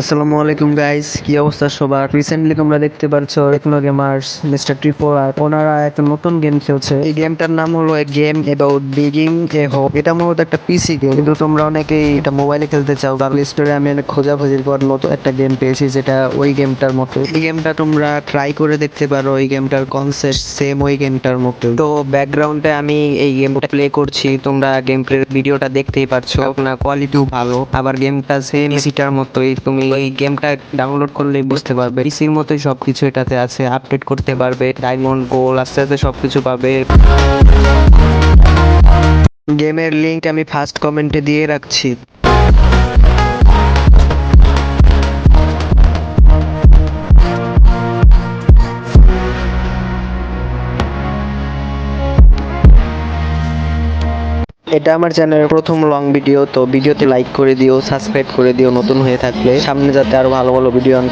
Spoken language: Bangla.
আসসালামু আলাইকুম গাইস কি অবস্থা সবার? রিসেন্টলি তোমরা দেখতে পারছ টেকনো গেমার্স মিস্টার ট্রিপো আর ওনারা একটা নতুন গেম খেলছে। এই গেমটার নাম হলো এ গেম অ্যাবাউট বিগিং এ হোপ এটা মূলত একটা পিসি গেম কিন্তু তোমরা অনেকেই এটা মোবাইলে খেলতে চাও। প্লে স্টোরে আমি অনেক খোঁজাখুঁজির পর নতুন একটা গেম পেয়েছি, যেটা ওই গেমটার মতো এই গেমটা তোমরা ট্রাই করে দেখতে পারো এই গেমটার কনসেপ্ট সেম ওই গেমটার মতো তো ব্যাকগ্রাউন্ডে আমি এই গেমটা প্লে করছি, তোমরা গেম প্লে ভিডিওটা দেখতেই পারছ। আপনার কোয়ালিটিও ভালো, আবার গেমটা সেম পিসিটার মতোই। তুমি এই গেমটা ডাউনলোড করলেই বুঝতে পারবে। পিসির মতোই সবকিছু এটাতে আছে আপডেট করতে পারবে ডায়মন্ড গোল আস্তে আস্তে সবকিছু পাবে। গেমের লিঙ্ক আমি ফার্স্ট কমেন্টে দিয়ে রাখছি। এটা আমার চ্যানেলের প্রথম লং ভিডিও তো ভিডিওতে লাইক করে দিও সাবস্ক্রাইব করে দিও, নতুন হয়ে থাকলে। সামনে যাতে আরও ভালো ভালো ভিডিও